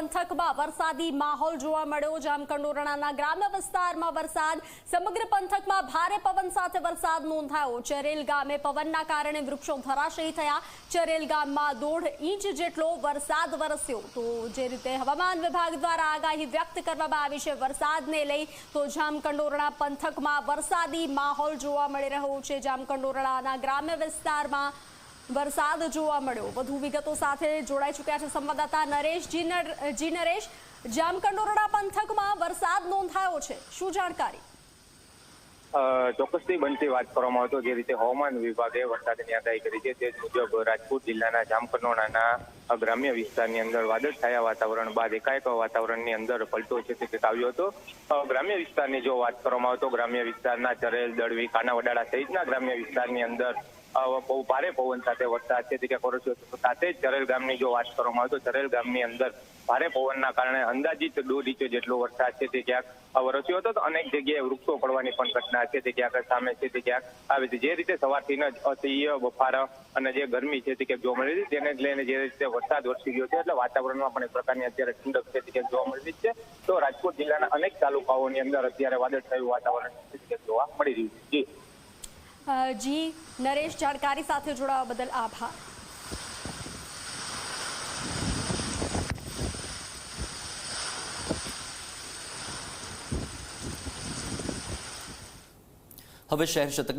પંથકમાં વરસાદી માહોલ જોવા મળ્યો. જામકંડોરણાના ગ્રામ્ય વિસ્તારમાં વરસાદ. સમગ્ર પંથકમાં ભારે પવન સાથે વરસાદ નોંધાયો. ચરેલ ગામે પવનના કારણે વૃક્ષો ધરાશયી થયા. ચરેલ ગામમાં દોઢ ઇંચ જેટલો વરસાદ વરસ્યો. તો જે રીતે હવામાન વિભાગ દ્વારા આગાહી વ્યક્ત કરવામાં આવી છે વરસાદને લઈ, તો જામકંડોરણા પંથકમાં વરસાદી માહોલ જોવા મળી રહ્યો છે. જામકંડોરણાના ગ્રામ્ય વિસ્તારમાં વરસાદ જોવા મળ્યો. વધુ વિગતો સાથે જોડાઈ ચૂક્યા છે સંવાદદાતા નરેશ જી નર- જી નરેશ. જામકંડોરડા પંથકમાં વરસાદ નોંધાયો છે. શું જાણકારી? ચોક્કસથી બનતી વાત કરવામાં આવતો જે રીતે હવામાન વિભાગે વરસાદની આગાહી કરી છે, તે મુજબ રાજકોટ જિલ્લાના જામકંડોરણાના ગ્રામ્ય વિસ્તારની અંદર વાદળછાયા વાતાવરણ, બાદ એકાએક વાતાવરણની અંદર પલટો છે તે આવ્યો હતો. ગ્રામ્ય વિસ્તારની જો વાત કરવામાં આવે તો ગ્રામ્ય વિસ્તારના ચરેલ દળવી કાનાવડાળા સહિતના ગ્રામ્ય વિસ્તારની અંદર બહુ ભારે પવન સાથે વરસાદ છે તે ક્યાંક વરસ્યો સાથે ચરેલ ગામની જો વાત કરવામાં આવે તો ચરેલ ગામની અંદર ભારે પવનના કારણે અંદાજિત દોઢ ઇંચ જેટલો વરસાદ છે તે ક્યાંક વરસ્યો હતો. તો અનેક જગ્યાએ વૃક્ષો પડવાની પણ ઘટના છે તે ક્યાંક સામે છે તે ક્યાંક આવે છે. જે રીતે સવારથી જ અસહ્ય બફારા અને જે ગરમી છે તે ક્યાંક જોવા મળી હતી તેને લઈને જે રીતે વરસાદ વરસી ગયો છે. એટલે વાતાવરણમાં પણ એક પ્રકારની અત્યારે ઠંડક છે તે જોવા મળી છે. તો રાજકોટ જિલ્લાના અનેક તાલુકાઓની અંદર અત્યારે વાદળછાયું વાતાવરણ જોવા મળી રહ્યું છે. જી. જી નરેશ જાણકારી સાથે જોડાવા બદલ આભાર. હવે શહેર શતકની